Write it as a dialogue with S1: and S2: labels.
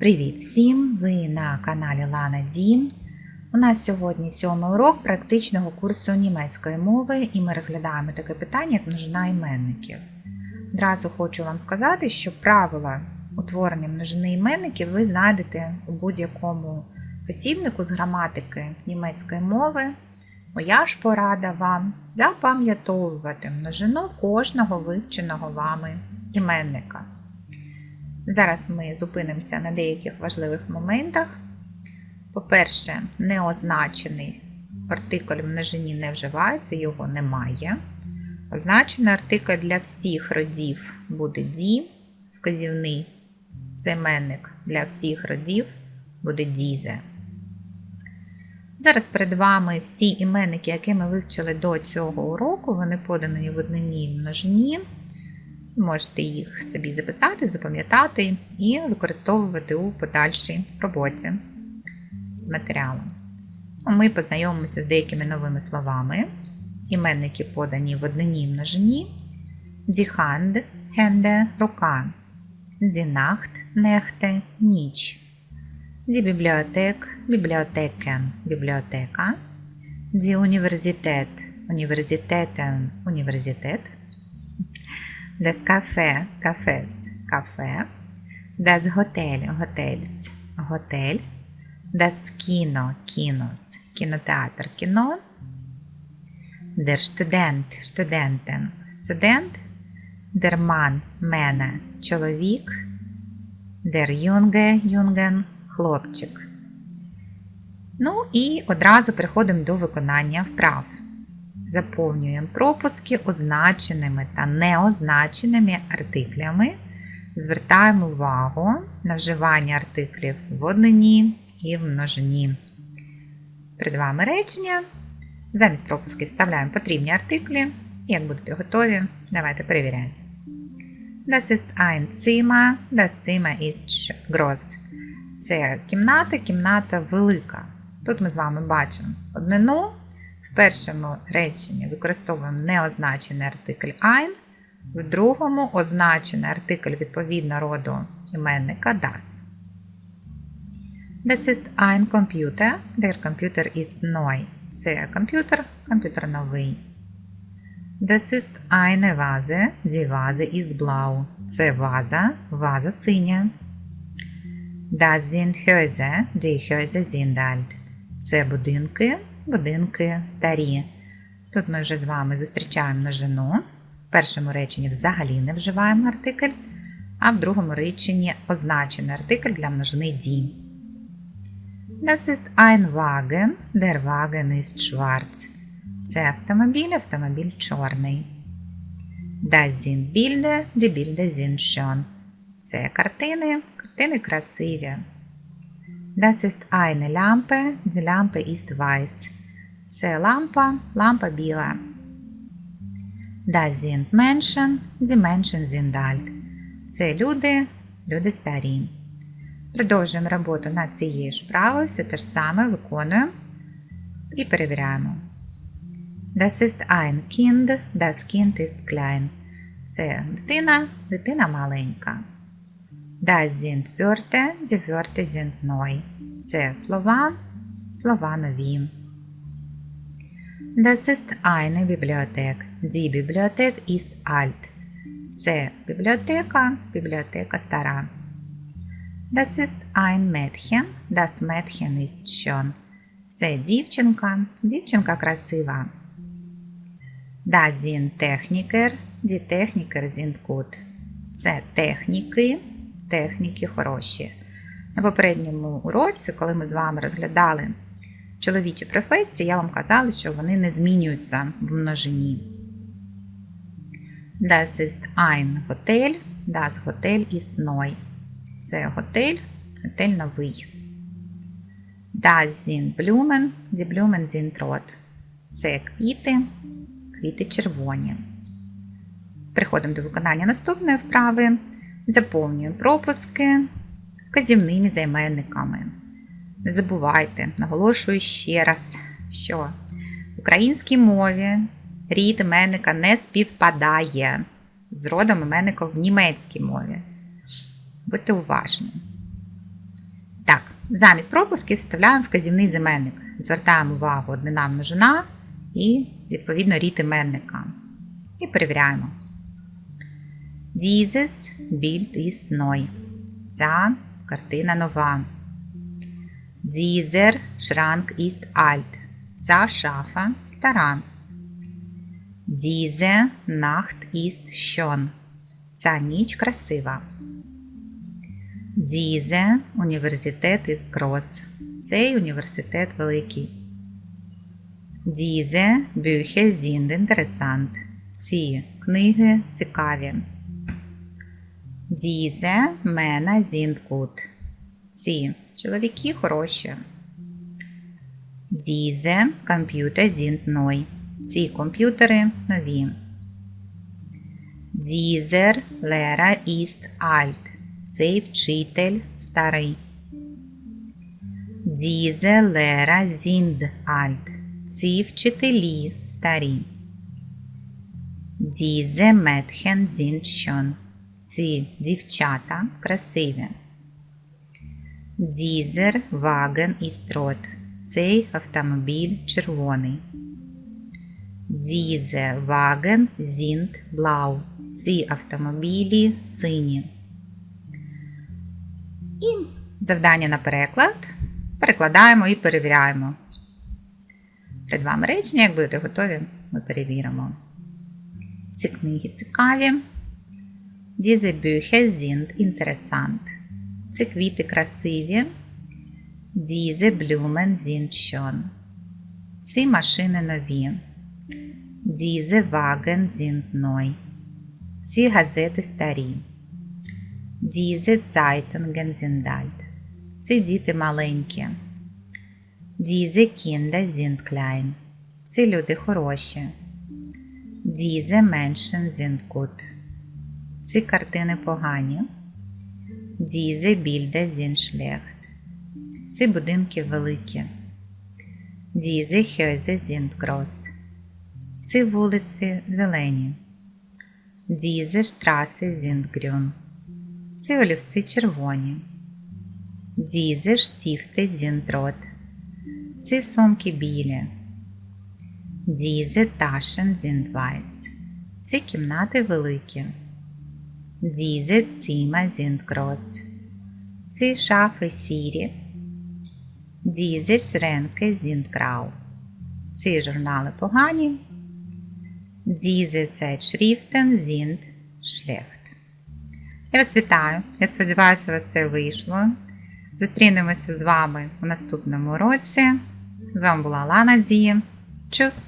S1: Привіт всім! Ви на каналі Лана Дім. У нас сьогодні сьомий урок практичного курсу німецької мови, і ми розглядаємо таке питання, як множина іменників. Одразу хочу вам сказати, що правила утворення множини іменників ви знайдете у будь-якому посібнику з граматики німецької мови. Моя ж порада вам запам'ятовувати множину кожного вивченого вами іменника. Зараз ми зупинимося на деяких важливих моментах. По-перше, неозначений артикль в множині не вживається, його немає. Означений артикль для всіх родів буде ді, вказівний займенник для всіх родів буде дізе. Зараз перед вами всі іменники, які ми вивчили до цього уроку, вони подані в однині і множині. Можете їх собі записати, запам'ятати і використовувати у подальшій роботі з матеріалом. Ми познайомимося з деякими новими словами. Іменники подані в однині множині. Die Hand, рука. Die Nacht, Nächte, ніч. Die Bibliothek, Bibliotheken, бібліотека. Die Universität, Universitäten, університет. Das Café, Cafés, кафе. Das Hotel, Hotels, готель. Das Kino, Kinos, кінотеатр, кіно. Der Student, Studenten, студент. Der Mann, мене, чоловік. Der Junge, Jungen, хлопчик. Ну і одразу переходимо до виконання вправ. Заповнюємо пропуски означеними та неозначеними артиклями. Звертаємо увагу на вживання артиклів в однині і в множині. Перед вами речення. Замість пропусків вставляємо потрібні артиклі. Як будете готові, давайте перевіряйте. Das ist ein Zimmer, das Zimmer ist groß. Це кімната, кімната велика. Тут ми з вами бачимо однину. В першому реченні використовуємо неозначений артикль ein, в другому означений артикль відповідно роду іменника das. Das ist ein Computer. Der Computer ist neu. Це комп'ютер, комп'ютер новий. Das ist eine Vase. Die Vase ist blau. Це ваза, ваза синя. Das sind Häuser. Die Häuser sind alt. Це будинки, будинки старі. Тут ми вже з вами зустрічаємо множину. В першому реченні взагалі не вживаємо артикль, а в другому реченні означений артикль для множини die. Das ist ein Wagen. Der Wagen ist schwarz. Це автомобіль, автомобіль чорний. Das sind Bilder. Die Bilder sind schön. Це картини, картини красиві. Das ist eine Lampe. Die Lampe ist weiß. Це лампа, лампа біла. Das sind Menschen. Die Menschen sind alt. Це люди, люди старі. Продовжуємо роботу над цією ж вправою, все те ж саме виконуємо і перевіряємо. Das ist ein Kind. Das Kind ist klein. Це дитина, дитина маленька. Das sind Wörter. Die Wörter sind neu. Це слова, слова нові. Das ist eine Bibliothek. Die Bibliothek ist alt. Це бібліотека, бібліотека стара. Das ist ein Mädchen. Das Mädchen ist schön. Це дівчинка, дівчинка красива. Das sind Techniker. Die Techniker sind gut. Це техніки, техніки хороші. На попередньому уроці, коли ми з вами розглядали чоловічі професії, я вам казала, що вони не змінюються в множині. Das ist ein Hotel. Das Hotel ist neu. Це готель, готель новий. Das sind Blumen. Die Blumen sind rot. Це квіти, квіти червоні. Переходимо до виконання наступної вправи. Заповнюємо пропуски вказівними займенниками. Не забувайте, наголошую ще раз, що в українській мові рід іменника не співпадає з родом іменника в німецькій мові. Будьте уважні. Так, Замість пропусків вставляємо вказівний заменник. Звертаємо увагу однина множина і, відповідно, рід іменника. І перевіряємо. Dieses Bild ist neu. Ця картина нова. Dieser Schrank ist alt. Ця шафа стара. Diese Nacht ist schön. Ця ніч красива. Diese університет ist groß. Цей університет великий. Diese Bücher sind interessant. Ці книги цікаві. Diese Männer sind gut. Ці чоловіки хороші. Diese Computer sind neu. Ці комп'ютери нові. Dieser Lehrer ist alt. Цей вчитель старий. Diese Lehrer sind alt. Ці вчителі старі. Diese Mädchen sind schön. Ці дівчата красиві. Dieser Wagen ist rot. Цей автомобіль червоний. Diese Wagen sind blau. Ці автомобілі сині. І завдання на переклад. Перекладаємо і перевіряємо. Перед вами речення, як будете готові, ми перевіримо. Ці книги цікаві. Diese Bücher sind interessant. Ці квіти красиві. Blumen sind schön. Ці машини нові. Wagen sind neu. Ці газети старі. Zeitungen sind alt. Ці діти маленькі. Kinder sind klein. Ці люди хороші. Menschen sind gut. Ці картини погані. Bilder sind schlecht. Ці будинки великі. Häuser sind groß. Ці вулиці зелені. Straße sind grün. Ці олівці червоні. Stifte sind rot. Ці сумки білі. Taschen sind weiß. Ці кімнати великі. Diese Zimmer sind groß. Ці шафи сірі. Diese Schränke sind grau. Ці журнали погані. Diese Zeitschriften sind schlecht. Я вас вітаю. Я сподіваюся, у вас все вийшло. Зустрінемося з вами у наступному році. З вами була Лана Дія. Чус!